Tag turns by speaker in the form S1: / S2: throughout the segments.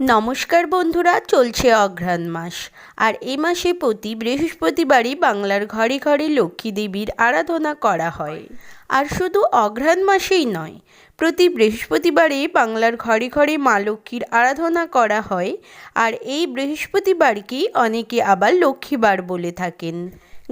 S1: নমস্কার বন্ধুরা, চলছে অঘ্রাণ মাস। আর এই মাসে প্রতি বৃহস্পতিবারই বাংলার ঘরে ঘরে লক্ষ্মী দেবীর আরাধনা করা হয়। আর শুধু অঘ্রাণ মাসেই নয়, প্রতি বৃহস্পতিবারে বাংলার ঘরে ঘরে মা লক্ষ্মীর আরাধনা করা হয়। আর এই বৃহস্পতিবারকেই অনেকে আবার লক্ষ্মীবার বলে থাকেন।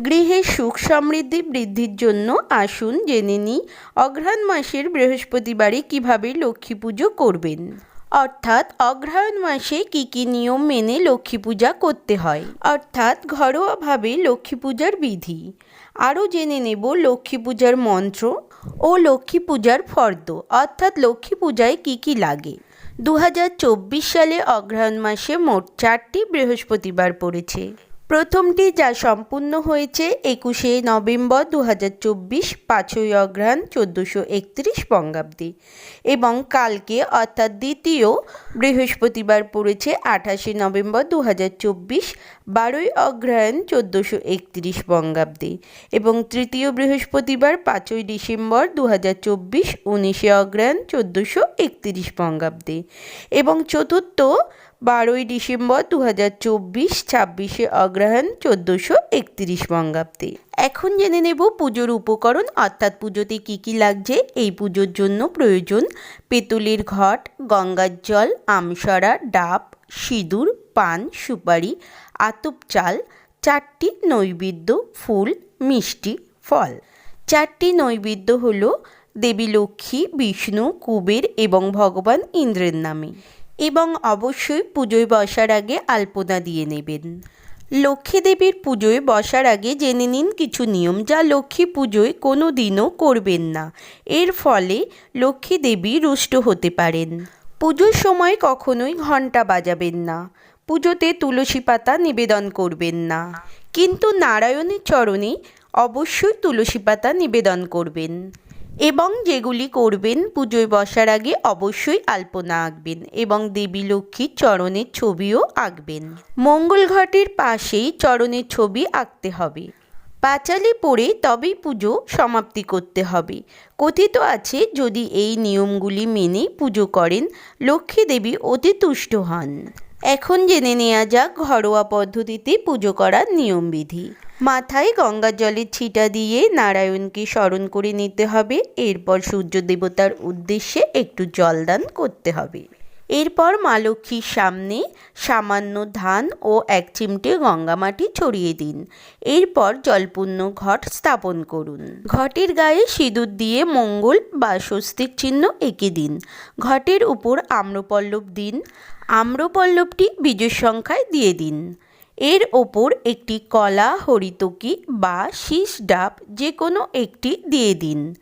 S1: গৃহে সুখ সমৃদ্ধি বৃদ্ধির জন্য আসুন জেনে নিই, অঘ্রাণ মাসের বৃহস্পতিবারে কীভাবে লক্ষ্মী পুজো করবেন। অর্থাৎ অগ্রহায়ণ মাসে কি কি নিয়ম মেনে লক্ষ্মী পূজা করতে হয়? অর্থাৎ ঘরোয়াভাবে লক্ষ্মী পূজার বিধি। আরও জেনে নেব লক্ষ্মী পূজার মন্ত্র ও লক্ষ্মী পূজার ফর্দ। অর্থাৎ লক্ষ্মী পূজায় কি কি লাগে? দু হাজার চব্বিশ সালে অগ্রহায়ণ মাসে মোট চারটি বৃহস্পতিবার পড়েছে। প্রথমটি যা সম্পূর্ণ হয়েছে একুশে নভেম্বর দু হাজার চব্বিশ পাঁচই অঘ্রাণ চোদ্দোশো একত্রিশ বঙ্গাব্দে এবং কালকে অর্থাৎ দ্বিতীয় বৃহস্পতিবার পড়েছে আঠাশে নভেম্বর দু হাজার চব্বিশ বারোই অঘ্রায়ণ চোদ্দোশো একত্রিশ বঙ্গাব্দে এবং তৃতীয় বৃহস্পতিবার পাঁচই ডিসেম্বর দু হাজার চব্বিশ উনিশে অঘ্রায়ণ চোদ্দোশো একত্রিশ বঙ্গাব্দে এবং চতুর্থ বারোই ডিসেম্বর দু হাজার চব্বিশ, ছাব্বিশে অগ্রহায়ণ চোদ্দোশো একত্রিশ বঙ্গাব্দে। এখন জেনে নেব পুজোর উপকরণ, অর্থাৎ পুজোতে কী কী লাগছে, এই পুজোর জন্য প্রয়োজন পেতলের ঘট, গঙ্গার জল, আমসরা, ডাব, সিঁদুর, পান, সুপারি, আতপ চাল, চারটি নৈবেদ্য, ফুল, মিষ্টি, ফল। চারটি নৈবেদ্য হল দেবী লক্ষ্মী, বিষ্ণু, কুবের এবং ভগবান ইন্দ্রের নামে। এবং অবশ্যই পুজোয় বসার আগে আলপনা দিয়ে নেবেন। লক্ষ্মী দেবীর পুজোয় বসার আগে জেনে নিন কিছু নিয়ম যা লক্ষ্মী পুজোয় কোনো দিনও করবেন না। এর ফলে লক্ষ্মী দেবী রুষ্ট হতে পারেন। পুজোর সময় কখনোই ঘণ্টা বাজাবেন না। পুজোতে তুলসী পাতা নিবেদন করবেন না। কিন্তু নারায়ণের চরণে অবশ্যই তুলসী পাতা নিবেদন করবেন। এবং যেগুলি করবেন, পুজোয় বসার আগে অবশ্যই আলপনা আঁকবেন এবং দেবী লক্ষ্মীর চরণের ছবিও আঁকবেন। মঙ্গল ঘটের পাশেই চরণের ছবি আঁকতে হবে। পাঁচালি পড়ে তবেই পুজো সমাপ্তি করতে হবে। কথিত আছে, যদি এই নিয়মগুলি মেনে পুজো করেন, লক্ষ্মী দেবী অতি তুষ্ট হন। এখন জেনে নেওয়া যাক ঘরোয়া পদ্ধতিতে পুজো করার নিয়মবিধি। মাথায় গঙ্গা জলের ছিটা দিয়ে নারায়ণকে স্মরণ করে নিতে হবে। এরপর সূর্য দেবতার উদ্দেশ্যে একটু জলদান করতে হবে। এরপর মা লক্ষ্মীর সামনে সামান্য ধান ও এক চিমটে গঙ্গা মাটি ছড়িয়ে দিন। এরপর জলপূর্ণ ঘট স্থাপন করুন। ঘটের গায়ে সিঁদুর দিয়ে মঙ্গল বা স্বস্তিক চিহ্ন এঁকে দিন। ঘটের উপর আম্রপল্লব দিন। আম্রপল্লবটি বীজের সংখ্যায় দিয়ে দিন। এর ওপর একটি কলা, হরিতকি বা শীষ ডাব যে কোনো একটি দিয়ে দিন।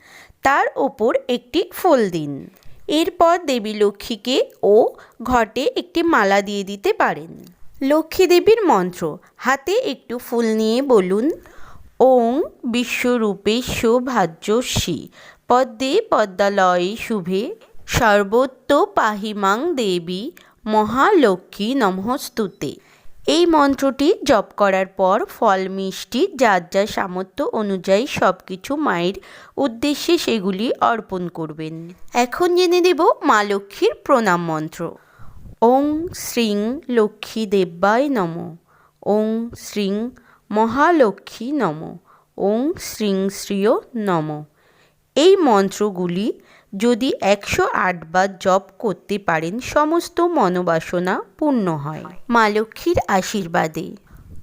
S1: তার ওপর একটি ফুল দিন। এরপর দেবী লক্ষ্মীকে ও ঘটে একটি মালা দিয়ে দিতে পারেন। লক্ষ্মী দেবীর মন্ত্র, হাতে একটু ফুল নিয়ে বলুন। ওং বিশ্বরূপে সৌভাজ্যশ্রী পদ্মে পদ্মালয়ে শুভে। সর্বত্র পাহিমাং দেবী মহালক্ষ্মী নমস্তুতে। এই মন্ত্রটি জপ করার পর ফল, মিষ্টি, যার যা সামর্থ্য অনুযায়ী সব কিছু মায়ের উদ্দেশ্যে সেগুলি অর্পণ করবেন। এখন জেনে দেব মা লক্ষ্মীর প্রণাম মন্ত্র। ওং শ্রীং লক্ষ্মী দেব্যায় নম। ওং শ্রীং মহালক্ষ্মী নম। ওং শ্রীং শ্রিয় নম। এই মন্ত্রগুলি যদি একশো আটবার জপ করতে পারেন, সমস্ত মনোবাসনা পূর্ণ হয়। মা লক্ষ্মীর আশীর্বাদে।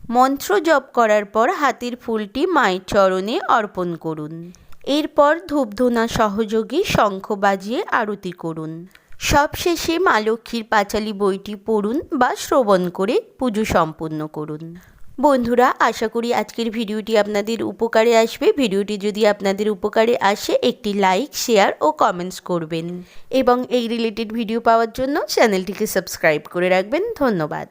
S1: মন্ত্র জপ করার পর হাতের ফুলটি মায়ের চরণে অর্পণ করুন। এরপর ধূপধুনা সহযোগে শঙ্খ বাজিয়ে আরতি করুন। সবশেষে মা লক্ষ্মীর পাঁচালী বইটি পড়ুন বা শ্রবণ করে পুজো সম্পন্ন করুন। বন্ধুরা, আশা করি আজকের ভিডিওটি আপনাদের উপকারে আসবে। ভিডিওটি যদি আপনাদের উপকারে আসে, একটি লাইক, শেয়ার ও কমেন্টস করবেন। এবং এই রিলেটেড ভিডিও পাওয়ার জন্য চ্যানেলটিকে সাবস্ক্রাইব করে রাখবেন। ধন্যবাদ।